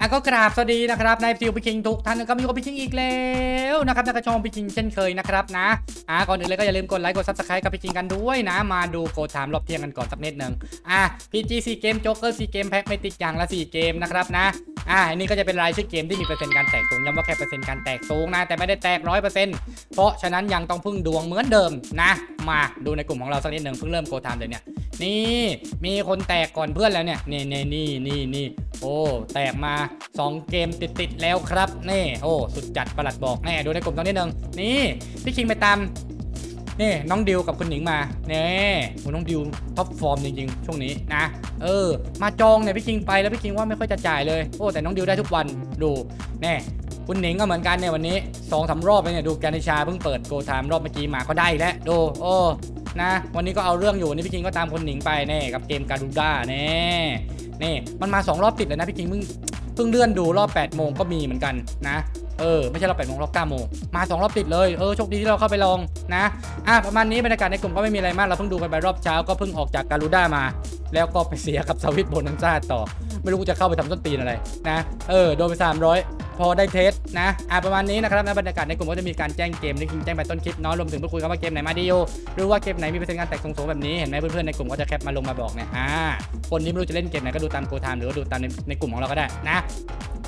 อะก็กราบสวัสดีนะครับนายฟิวพิคิงทุกท่านนะครับมีกับพิคิงอีกแล้วนะครับนักชองพิคิงเช่นเคยนะครับนะอะก่อนอื่นเลยก็อย่าลืมกดไลค์กดซับสไครต์กับพิคิงกันด้วยนะ มาดูโกดถามรอบเที่ยงกันก่อนสักนิดหนึ่งอะพีจีซีเกมโจ๊กเกอร์ซีเกมแพ็คไม่ติดอย่างละสี่เกมนะครับนะ อะอันนี้ก็จะเป็นรายชื่อเกมที่มีเปอร์เซ็นต์การแตกสูงย้ำว่าแค่เปอร์เซ็นต์การแตกสูงนะ แต่ไม่ได้แตกร้อยเปอร์เซ็นต์เพราะฉะนั้นยังต้องพึ่งดวงเหมือนเดิมนะ มาดูในกลุ่มของเราสักนิดหนึ่งเพิ่งเริ่มโกดถามเลยเนี่ย นี่มีคนแตกก่อนเพื่อนแล้วเนี่ย นี่นี่นี่นี่นี่โอ้ แตกมา 2 เกมติดติดๆแล้วครับนี่โอ้สุดจัดประหลัดบอกแน่ดูในกลุ่มตอนนี้หนึ่งนี่พี่คิงไปตาม นี่น้องดิวกับคุณหนิงมาเนี่ยโอ้น้องดิวท็อปฟอร์มจริงๆ ช่วงนี้นะ เออ มาจองเนี่ยพี่คิงไปแล้วพี่คิงว่าไม่ค่อยจะจ่ายเลย โอ้แต่น้องดิวได้ทุกวันดูแน่คุณหนิงก็เหมือนกันเนี่ยวันนี้สองสามรอบเลยเนี่ยดูแกนิชาเพิ่งเปิดโกไทม์รอบเมื่อกี้มาก็ได้แล้วดูโอ้นะวันนี้ก็เอาเรื่องอยู่นี่พี่คิงก็ตามคุณหนิงไปแน่กับเกมการูด้าแน่นี่มันมาสองรอบติดเลยนะพี่คิงเพิ่งเพิ่งเลื่อนดูรอบ8โมงก็มีเหมือนกันนะ เออไม่ใช่รอบ8โมงรอบ9โมงมา2รอบติดเลยเออโชคดีที่เราเข้าไปลองนะอะประมาณนี้บรรยากาศในกลุ่มก็ไม่มีอะไรมากเราเพิ่งดูกันไปรอบเช้าก็เพิ่งออกจากการูด้ามา แล้วก็ไปเสียกับสวิตโบนันซ่าต่อ ไม่รู้จะเข้าไปทำต้นตีนอะไรนะเออโดนไป 300พอได้เทสนะอะประมาณนี้นะครับในบรรยากาศในกลุ่มก็จะมีการแจ้งเกมที่คิงแจ้งไปต้นคลิปเนาะรวมถึงพูดคุยกันว่าเกมไหนมาดีอยู่หรือว่าเกมไหนมีเปอร์เซ็นต์การแตกสูงๆแบบนี้เห็นไหมเพื่อนๆในกลุ่มก็จะแคปมาลงมาบอกเนี่ยอ่าคนที่ไม่รู้จะเล่นเกมไหนก็ดูตามโกทามหรือว่าดูตามในในกลุ่มของเราก็ได้นะ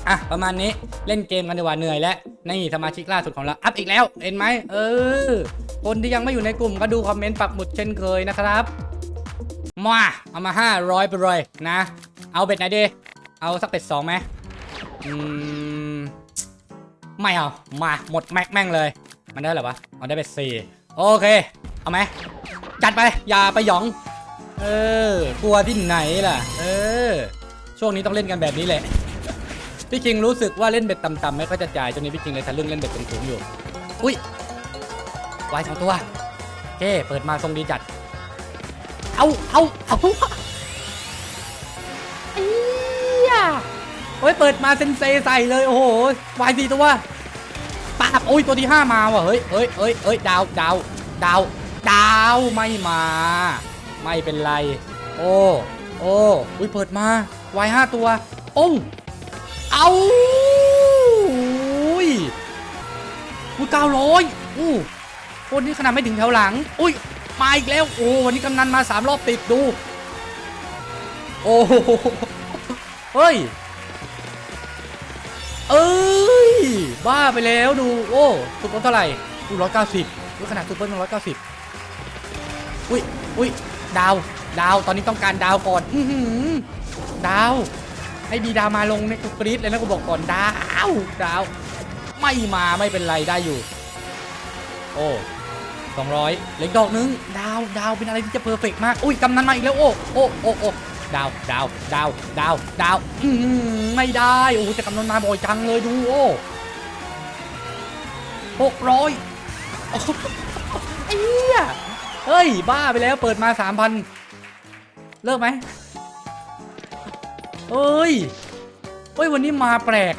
อะประมาณนี้เล่นเกมกันดีกว่าเหนื่อยแล้วนี่สมาชิกล่าสุดของเราอัพอีกแล้วเห็นไหมเออ คนที่ยังไม่อยู่ในกลุ่มก็ดูคอมเมนต์ปักหมุดเช่นเคยนะครับมาเอามา 500ไปเลยนะ เอาเบ็ดไหนดีเอาสักเบ็ดสองไหมอืมไม่เอามาหมดแม็กแม่งเลย มันได้หรอวะเอาได้เบ็ดสี่โอเค เอาไหมจัดไปอย่าไปหยอง เออกลัวที่ไหนล่ะ เออ ช่วงนี้ต้องเล่นกันแบบนี้แหละ พี่คิงรู้สึกว่าเล่นเบ็ดต่ำๆไม่ค่อยจะจ่ายจนนี้พี่คิงเลยทะลึ่งเล่นเบ็ดสูงๆอยู่ อุ้ยวายสองตัวโอเคเปิดมาทรงดีจัด เอาเอาเอาไอ้เหี้ยโอ้ยเปิดมาเซนเซใส่เลย โอ้โหวายสี่ตัวปาบโอ้ยตัวที่ห้ามาว่ะเฮ้ยเฮ้ยเฮ้ยเฮ้ยดาวดาวดาวดาวไม่มา ไม่เป็นไร โอ้โอ้อุ้ยเปิดมาวายห้าตัว โอ้ เอาอุ้ยอุ้ยเก้าร้อยอู้คนนี้ขนาดไม่ถึงแถวหลัง อุ้ย มาอีกแล้ว โอ้ วันนี้กำนันมาสามรอบติดดู โอ้โหเฮ้ย เอ้ย บ้าไปแล้วดู โอ้ซุปเปอร์เท่าไหร่อุ้ยร้อยเก้าสิบอุ้ยขนาดซุปเปอร์มันร้อยเก้าสิบอุ้ย อุ้ย ดาว ดาว ตอนนี้ต้องการดาวก่อน อือหือดาว ให้บีดามาลงเนี่ยกูกรี๊ดเลยนะกูบอกก่อนดาวดาว ไม่มาไม่เป็นไรได้อยู่ โอ้สองร้อยเหล็กดอกนึง ดาวดาวเป็นอะไรที่จะเพอร์เฟกมาก อุ้ยกำนันมาอีกแล้ว โอ้โอ้โอ้โอ้ดาวดาวดาวดาวดาวอืมไม่ได้โอ้โหแต่กำนันมาบ่อยจังเลยดูโอ้หกร้อยโอ้โหไอ้เหี้ยเฮ้ย บ้าไปแล้วเปิดมาสามพันเลิกไหม เอ้ยเฮ้ย วันนี้มาแปลก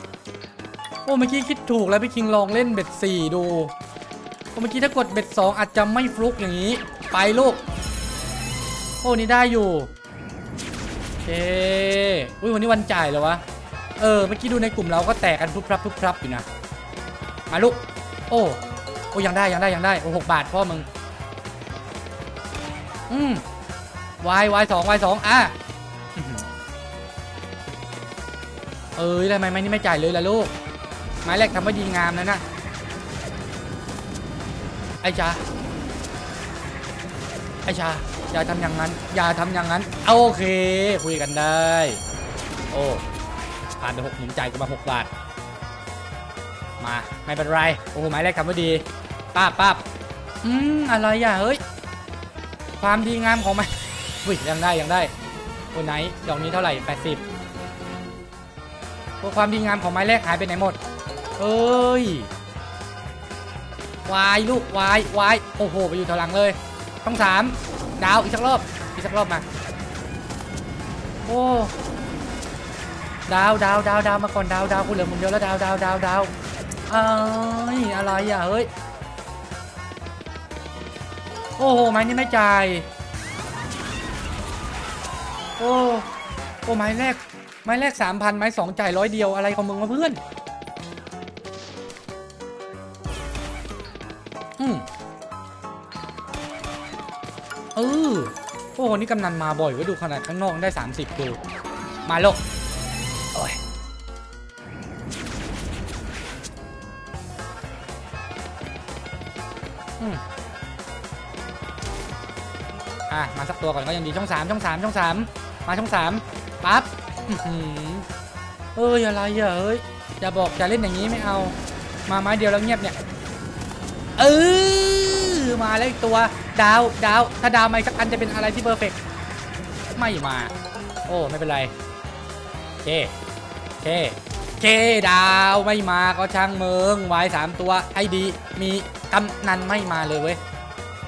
โอ้เมื่อกี้คิดถูกแล้วพี่คิงลองเล่นเบ็ดสี่ดูโอ้เมื่อกี้ถ้ากดเบ็ดสองอาจจะไม่ฟลุกอย่างนี้ ไปลูก โอ้นี่ได้อยู่โอเคอุ้ยวันนี้วันจ่ายเหรอวะ เออเมื่อกี้ดูในกลุ่มเราก็แตกกันพรุบพรับพรุบพรับอยู่นะ มาลูก โอ้ โอ้ยังได้ยังได้ยังได้ โอ้หกบาทพ่อมึง อืมวายวายสองวายสองอะ เอ้ยทำไมไม่นี่ไม่จ่ายเลยล่ะลูกไม้แรกทำว่าดีงามนะนะไอ้ชาไอ้ชาอย่าทำอย่างนั้น อย่าทำอย่างนั้นโอเค คุยกันได้ โอ้ผ่านไปหกหมุนจ่ายกูมาหกบาท มาไม่เป็นไร โอ้โหไม้แรกทำว่าดีป้าบป้าบอืมอะไรอะเฮ้ย ความดีงามของมันอุ้ยยังได้ยังได้โอ้ไหนดอกนี้เท่าไหร่80 ตัวความดีงามของไม้แรกหายไปไหนหมด เอ้ยวายลูกวายวายโอ้โห ไปอยู่แถวหลังเลย ต้องสามดาวอีกสักรอบ อีกสักรอบมา โอ้ดาวดาวดาวดาวมาก่อนดาวดาวคุณเหลือมุมเดียวแล้วดาวดาวดาวดาวเอ้ยอะไรอะเฮ้ย โอ้โหไม้นี่ไม่จ่าย โอ้โอ้ไม้แรก ไม้แรกสามพันไม้สองจ่ายร้อยเดียวอะไรของมึงวะเพื่อนอืมเออโอ้โหนี่กำนันมาบ่อยว้ยดูขนาดข้างนอกได้ 30ดูมาลกโอ้ยอืมอะ มาสักตัวก่อนก็ยังดีช่องสามช่องสามช่องสามมาช่องสามปั๊บ อื้อออยอะไรอะเฮ้ยอย่าบอกอย่าเล่นอย่างนี้ไม่เอา มาไม้เดียวแล้วเงียบเนี่ย เออมาแล้วอีกตัวดาวดาวถ้าดาวมาอีกสักอันจะเป็นอะไรที่เพอร์เฟกไม่มา โอ้ไม่เป็นไรเคเคเคดาวไม่มาก็ช่างเมืองวายสามตัวให้ดีมีกำนันไม่มาเลยเว้ย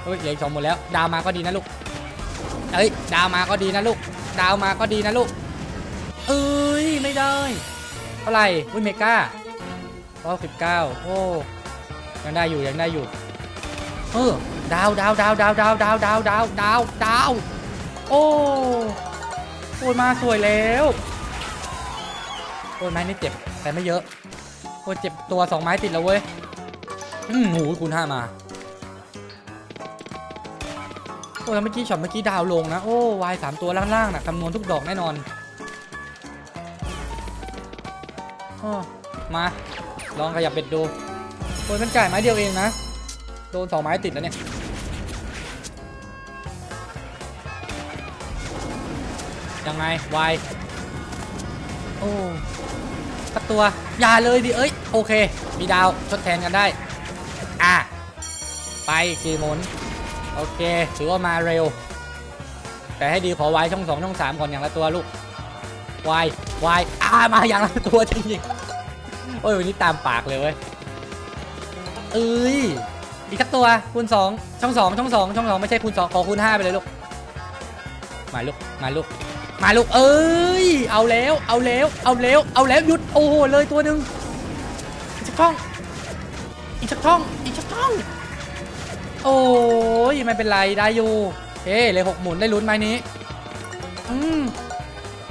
เฮ้ยเหลือสองหมดแล้ว ดาวมาก็ดีนะลูกเอ้ยดาวมาก็ดีนะลูก ดาวมาก็ดีนะลูก เอ้ย ไม่ได้ เท่าไหร่วิเมก้าร้อยสิบเก้าโอ้ยังได้อยู่ยังได้อยู่เออดาวดาวดาวดาวดาวดาวดาวดาวดาวดาวโอ้โอ้ยมาสวยแล้วโอ้ยไม้นี่เจ็บแต่ไม่เยอะโอ้ยเจ็บตัวสองไม้ติดแล้วเว้ยอืมหูคูณห้ามาโอ้ยแล้วเมื่อกี้ช็อตเมื่อกี้ดาวลงนะ โอ้วายสามตัวล่างๆนะคำนวณทุกดอกแน่นอน มา ลองขยับเบ็ดดูโอ้ยมันจ่ายไม้เดียวเองนะ โดนสองไม้ติดแล้วเนี่ย ยังไง วาย โอ้สักตัว อย่าเลยดิ เอ้ย โอเค มีดาวทดแทนกันได้ อะ ไปสี่หมุน โอเค ถือว่ามาเร็ว แต่ให้ดีขอวายช่องสองช่องสามก่อนอย่างละตัวลูกวายวายอ่ามาอย่างละตัวจริงๆ โอ้ยวันนี้ตามปากเลยเว้ยเอ้ยอีกสักตัวคูณสองช่องสองช่องสองช่องสองไม่ใช่คูณสองขอคูณห้าไปเลยลูกมาลูกมาลูกมาลูกเอ้ยเอาแล้วเอาแล้วเอาแล้วเอาแล้วหยุดโอ้โหเลยตัวหนึ่งอีกสักช่องอีกสักช่องอีกสักช่องโอ้ยไม่เป็นไรได้อยู่เฮ้เลยหกหมุนได้ลุ้นไหมนี้อืม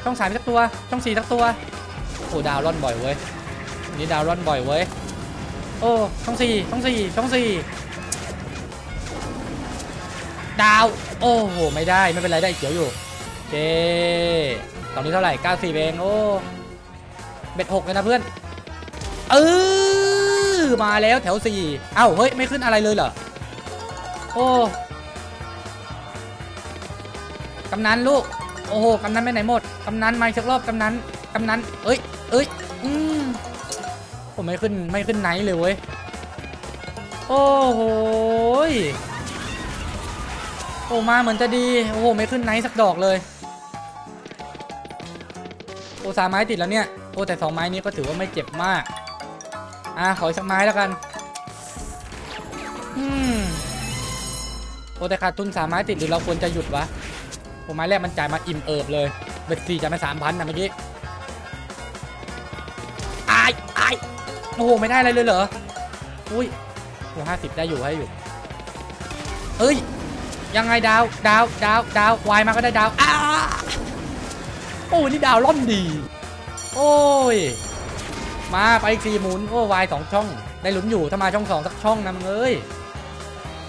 ช่องสามสักตัวช่องสี่สักตัวโอ้ดาวร่อนบ่อยเว้ย นี้ดาวร่อนบ่อยเว้ย โอ้ช่องสี่ช่องสี่ช่องสี่ดาว โอ้โห ไม่ได้ ไม่เป็นไรได้เขียวอยู่เคตอนนี้เท่าไหร่94เองโอ้ เบ็ดหกเลยนะเพื่อน เออมาแล้วแถวสี่เอ้า เฮ้ย ไม่ขึ้นอะไรเลยเหรอ โอ้กำนันลูก โอ้โห กำนันไปไหนหมด กำนันมาสักรอบ กำนัน กำนัน เอ้ย เอ้ย อืม ผมไม่ขึ้นไม่ขึ้นไหนเลยเว้ย โอ้โหโอ้มาเหมือนจะดี โอ้โหไม่ขึ้นไหนสักดอกเลย โอ้สามไม้ติดแล้วเนี่ย โอ้แต่สองไม้นี้ก็ถือว่าไม่เจ็บมาก อะขออีกสักไม้แล้วกัน อืม โอ้แต่ขาดทุนสามไม้ติดหรือเราควรจะหยุดวะโอ้ไม้แรกมันจ่ายมาอิ่มเอิบเลย เบ็ดสี่จ่ายมาสามพันนะเมื่อกี้ โอ้โห ไม่ได้อะไรเลยเหรอ อุ้ยโอ้ห้าสิบได้อยู่ให้อยู่ เอ้ย ยังไงดาว ดาว ดาว ดาววายมาก็ได้ดาว อ้าโอ้ยนี่ดาวล่อมดี โอ้ย มาไปอีกสี่หมุน โอ้วายสองช่อง ได้หลุ้นอยู่ ถ้ามาช่องสองสักช่องนะมึงเอ้ย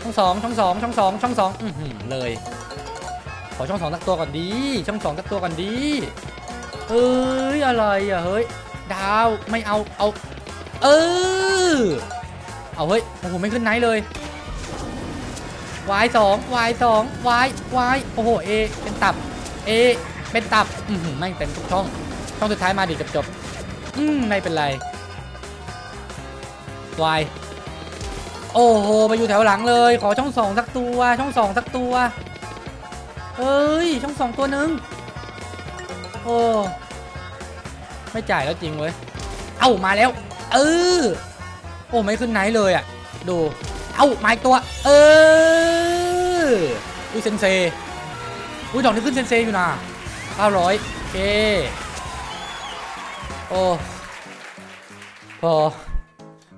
ช่องสองช่องสองช่องสองช่องสองอือหือเลย ขอช่องสองสักตัวก่อนดี ช่องสองสักตัวก่อนดีเอ้ยอะไรอะเฮ้ย ดาวไม่เอาเอา เออ เอาเฮ้ยโอ้โหไม่ขึ้นไหนเลยวายสองวายสองวายวายโอ้โหเอเป็นตับเอเป็นตับอือหือไม่งเต็มทุกช่อง ช่องสุดท้ายมาดิจบจบอืมไม่เป็นไรวายโอ้โหไปอยู่แถวหลังเลย ขอช่องสองสักตัว ช่องสองสักตัวเอ้ย ช่องสองตัวหนึ่งโอ้ ไม่จ่ายแล้วจริงเว้ย เอ้า มาแล้ว เออ โอ้ไม่ขึ้นไหนเลยอะ ดู เอ้ามาอีกตัว เออ อุ้ยเซนเซ อุ้ยดอกนี้ขึ้นเซนเซอยู่นะ900โอเค โอ้ พอ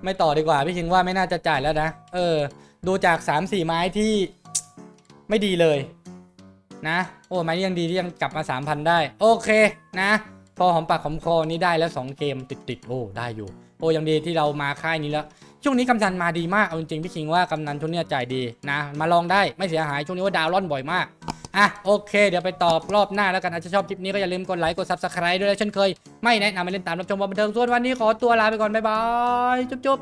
ไม่ต่อดีกว่า พี่คิงว่าไม่น่าจะจ่ายแล้วนะ เออ ดูจาก 3-4 ไม้ที่ไม่ดีเลย นะ โอ้ไม้ยังดีที่ยังกลับมา 3,000 ได้ โอเคนะ พอหอมปากหอมคอนี่ได้แล้ว 2 เกมติดติดๆโอ้ได้อยู่ โอ้ยังดีที่เรามาค่ายนี้แล้วช่วงนี้กำนันมาดีมากเอาจริงๆพี่คิงว่ากำนันช่วงนี้จ่ายดีนะ มาลองได้ไม่เสียหายช่วงนี้ว่าดาวร่อนบ่อยมากอะโอเค เดี๋ยวไปตอบรอบหน้าแล้วกันอาจจะชอบคลิปนี้ก็อย่าลืมกดไลค์กด subscribe ด้วยเช่นเคย ไม่แนะนำให้เล่นตามรับชมความบันเทิงส่วนวันนี้ขอตัวลาไปก่อนบ๊ายบายจุ๊บ